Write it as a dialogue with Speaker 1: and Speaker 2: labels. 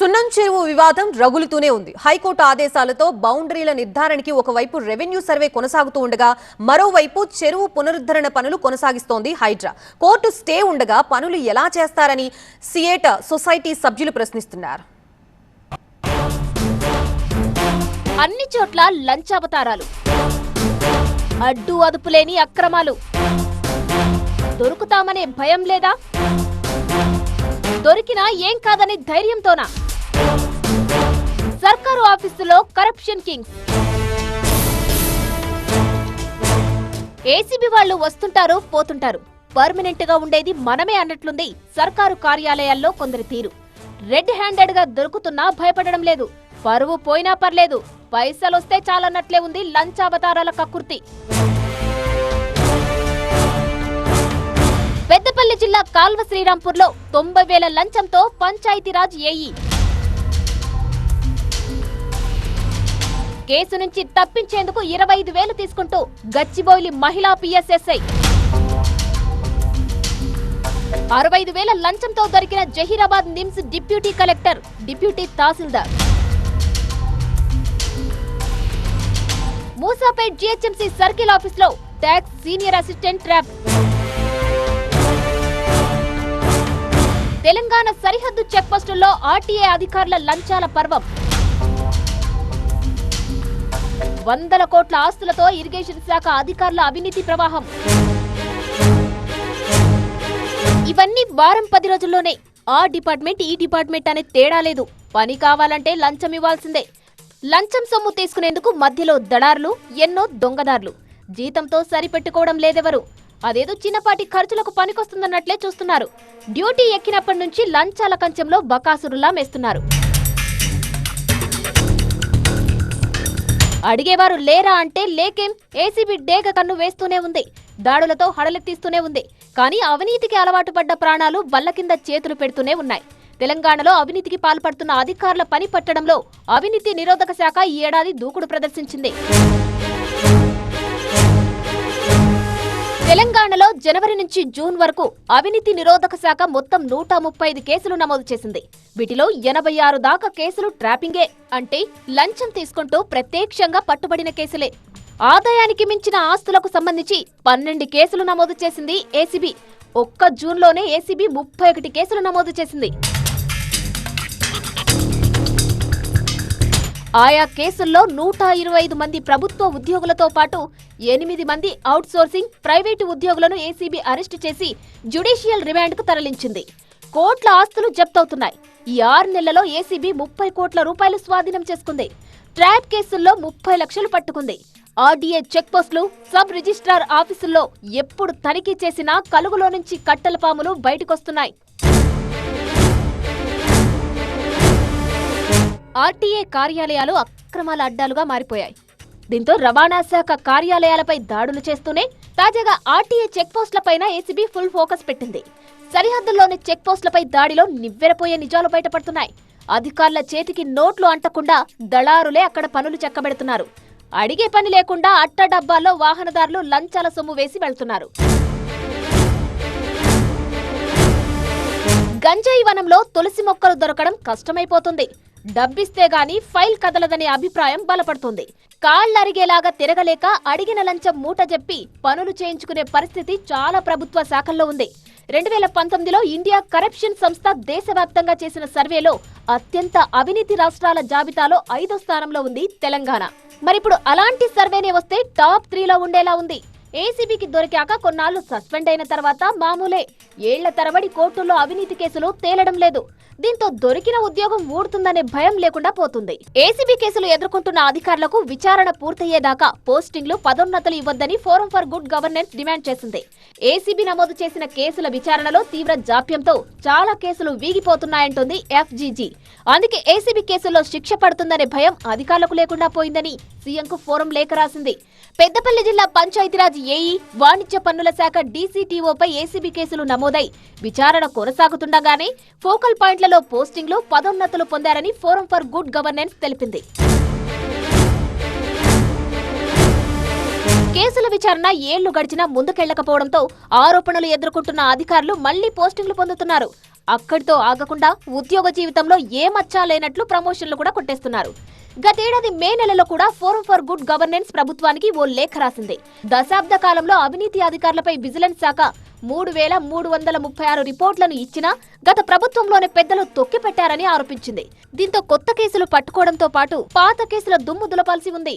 Speaker 1: సున్నం చెరువు వివాదం రగులుతూనే ఉంది. హైకోర్టు ఆదేశాలతో బౌండరీల నిర్ధారణకి ఒకవైపు రెవెన్యూ సర్వే కొనసాగుతూ ఉండగా మరోవైపు చెరువు పునరుద్ధరణ పనులు కొనసాగిస్తోంది హైడ్రా. కోర్టు స్టే ఉండగా పనులు ఎలా చేస్తారని సియేట సొసైటీ సభ్యులు ప్రశ్నిస్తున్నారు.
Speaker 2: అన్ని చోట్ల లంచావతారాలు. అడ్డు అదుపులేని అక్రమాలు. దొరుకుతామనే భయం లేదా? దొరికినా ఏం కాదని ధైర్యంతోనా? సర్కారు ఆఫీసులో కరప్షన్ కింగ్స్ ఏసీబీ వాళ్ళు వస్తుంటారు పోతుంటారు. పర్మనెంట్గా ఉండేది మనమే అన్నట్లుంది సర్కారు కార్యాలయాల్లో కొందరి తీరు. రెడ్ హ్యాండెడ్గా దొరుకుతున్నా భయపడడం లేదు. పరువు పోయినా పర్లేదు. పైసలొస్తే చాలన్నట్లే ఉంది లంచావతారాల కక్కుర్తి పెద్దపల్లి జిల్లా కాల్వ శ్రీరాంపూర్లో తొంభై వేల లంచంతో పంచాయతీరాజ్ ఏఈ. కేసు నుంచి తప్పించేందుకు ఇరవై ఐదు వేలు తీసుకుంటూ గచ్చిబౌలి మహిళా పిఎస్ఎస్ఐ. అరవై ఐదు వేల లంచంతో దొరికిన Zaheerabad NIMZ deputy collector deputy tahsildar. Moosapet GHMC circle ఆఫీస్లో tax senior assistant trap Telangana సరిహద్దు చెక్పోస్టుల్లో ఆర్టీఏ అధికారుల లంచాల పర్వం. వందల కోట్ల ఆస్తులతో ఇరిగేషన్ శాఖ అధికారుల అవినీతి ప్రవాహం. ఇవన్నీ వారం పది రోజుల్లోనే. ఆ డిపార్ట్మెంట్ ఈ డిపార్ట్మెంట్ అనే తేడా లేదు. పని కావాలంటే లంచం ఇవ్వాల్సిందే. లంచం సొమ్ము తీసుకునేందుకు మధ్యలో దడార్లు ఎన్నో దొంగదారులు. జీతంతో సరిపెట్టుకోవడం లేదెవరు? అదేదో చిన్నపాటి ఖర్చులకు పనికొస్తుందన్నట్లే చూస్తున్నారు. డ్యూటీ ఎక్కినప్పటి నుంచి లంచాల కంచెంలో బకాసురులా మేస్తున్నారు. అడిగేవారు లేరా అంటే లేకేం ఏసీబీ డేగ కన్ను వేస్తూనే ఉంది. దాడులతో హడలెత్తిస్తూనే ఉంది. కానీ అవినీతికి అలవాటు పడ్డ ప్రాణాలు బల్ల కింద చేతులు పెడుతూనే ఉన్నాయి. తెలంగాణలో అవినీతికి పాల్పడుతున్న అధికారుల పని పట్టడంలో అవినీతి నిరోధక శాఖ ఈ ఏడాది దూకుడు ప్రదర్శించింది. తెలంగాణలో జనవరి నుంచి జూన్ వరకు అవినీతి నిరోధక శాఖ మొత్తం నూట ముప్పై ఐదు కేసులు నమోదు చేసింది. వీటిలో ఎనభై ఆరు దాకా కేసులు ట్రాపింగే అంటే లంచం తీసుకుంటూ ప్రత్యక్షంగా పట్టుబడిన కేసులే. ఆదాయానికి మించిన ఆస్తులకు సంబంధించి పన్నెండు కేసులు నమోదు చేసింది ఏసీబీ. ఒక్క జూన్లోనే ఏసీబీ ముప్పై ఒకటి కేసులు నమోదు చేసింది. ఆయా కేసుల్లో నూట ఇరవై ఐదు మంది ప్రభుత్వ ఉద్యోగులతో పాటు ఎనిమిది మంది అవుట్సోర్సింగ్ ప్రైవేటు ఉద్యోగులను ఏసీబీ అరెస్టు చేసి జ్యుడిషియల్ రిమాండ్కు తరలించింది. కోట్ల ఆస్తులు జప్తవుతున్నాయి. ఈ ఆరు నెలలలో ఏసీబీ ముప్పై కోట్ల రూపాయలు స్వాధీనం చేసుకుంది. ట్రాప్ కేసుల్లో ముప్పై లక్షలు పట్టుకుంది. RDA check posts sub registrar ఆఫీసుల్లో ఎప్పుడు తనిఖీ చేసినా కలుగులో నుంచి కట్టెల పాములు బయటకొస్తున్నాయి. ఆర్టీఏ కార్యాలయాలు అక్రమాల అడ్డాలుగా మారిపోయాయి. దీంతో రవాణా శాఖ కార్యాలయాలపై దాడులు చేస్తూనే తాజాగా ఆర్టీఏ చెక్పోస్టులపైన ఏసీబీ ఫుల్ ఫోకస్ పెట్టింది. సరిహద్దుల్లోని చెక్పోస్టులపై దాడిలో నివ్వెరపోయే నిజాలు బయటపడుతున్నాయి. అధికారుల చేతికి నోట్లు అంటకుండా దళారులే అక్కడ పనులు చెక్కబెడుతున్నారు. అడిగే పని లేకుండా అట్ట డబ్బాల్లో వాహనదారులు లంచాల సొమ్ము వేసి వెళ్తున్నారు. గంజాయి వనంలో తులసి మొక్కలు దొరకడం కష్టమైపోతుంది. డబ్బిస్తే గాని ఫైల్ కదలదనే అభిప్రాయం బలపడుతుంది. కాళ్ళరిగేలాగా తిరగలేక అడిగిన లంచం మూట చెప్పి పనులు చేయించుకునే పరిస్థితి చాలా ప్రభుత్వ శాఖల్లో ఉంది. రెండు వేల పంతొమ్మిదిలో ఇండియా కరప్షన్ సంస్థ దేశవ్యాప్తంగా చేసిన సర్వేలో అత్యంత అవినీతి రాష్ట్రాల జాబితాలో ఐదో స్థానంలో ఉంది తెలంగాణ. మరిప్పుడు అలాంటి సర్వేనే వస్తే టాప్ త్రీలో ఉండేలా ఉంది. ఏసీబీకి దొరికాక కొన్నాళ్ళు సస్పెండ్ అయిన తర్వాత మామూలే. ఏళ్ళ తరబడి కోర్టుల్లో అవినీతి కేసులు తేలడం లేదు. దీంతో దొరికిన ఉద్యోగం ఊడుతుందనే భయం లేకుండా పోతుంది. ఏసీబీ కేసులు ఎదుర్కొంటున్న అధికారులకు విచారణ పూర్తయ్యేదాకా పోస్టింగ్లు పదోన్నతులు ఇవ్వద్దని forum for good governance demand చేసింది. ఏసీబీ నమోదు చేసిన కేసుల విచారణలో తీవ్ర జాప్యంతో చాలా కేసులు వీగిపోతున్నాయంటోంది ఎఫ్జీజీ. అందుకే ఏసీబీ కేసుల్లో శిక్ష పడుతుందనే భయం అధికారులకు లేకుండా పోయిందని సీఎంకు ఫోరం లేఖ రాసింది. పెద్దపల్లి జిల్లా పంచాయతీరాజ్ ఏఈ వాణిజ్య పన్నుల శాఖ డీసీటీఓపై ఏసీబీ కేసులు నమోదై విచారణ కొనసాగుతుండగానే ఫోకల్ పాయింట్లలో పోస్టింగ్లు పదోన్నతులు పొందారని ఫోరం ఫర్ గుడ్ గవర్నెన్స్ తెలిపింది. కేసుల విచారణ ఏళ్ళు గడిచినా ముందుకెళ్ళకపోవడంతో ఆరోపణలు ఎదుర్కొంటున్న అధికారులు మళ్ళీ పోస్టింగ్లు పొందుతున్నారు. అక్కడితో ఆగకుండా ఉద్యోగ జీవితంలో ఏ మచ్చా లేనట్లు ప్రమోషన్లు కూడా కొట్టేస్తున్నారు. గతేడాది మే నెలలో కూడా ఫోరం ఫర్ గుడ్ గవర్నెన్స్ ప్రభుత్వానికి ఓ లేఖ రాసింది. దశాబ్ద కాలంలో అవినీతి అధికారులపై విజిలెన్స్ శాఖ మూడు వేల మూడు వందల ముప్పై ఆరు రిపోర్టులను ఇచ్చినా గత ప్రభుత్వంలోనే పెద్దలు తొక్కిపెట్టారని ఆరోపించింది. దీంతో కొత్త కేసులు పట్టుకోవడంతో పాటు పాత కేసుల దుమ్ము దులపాల్సి ఉంది.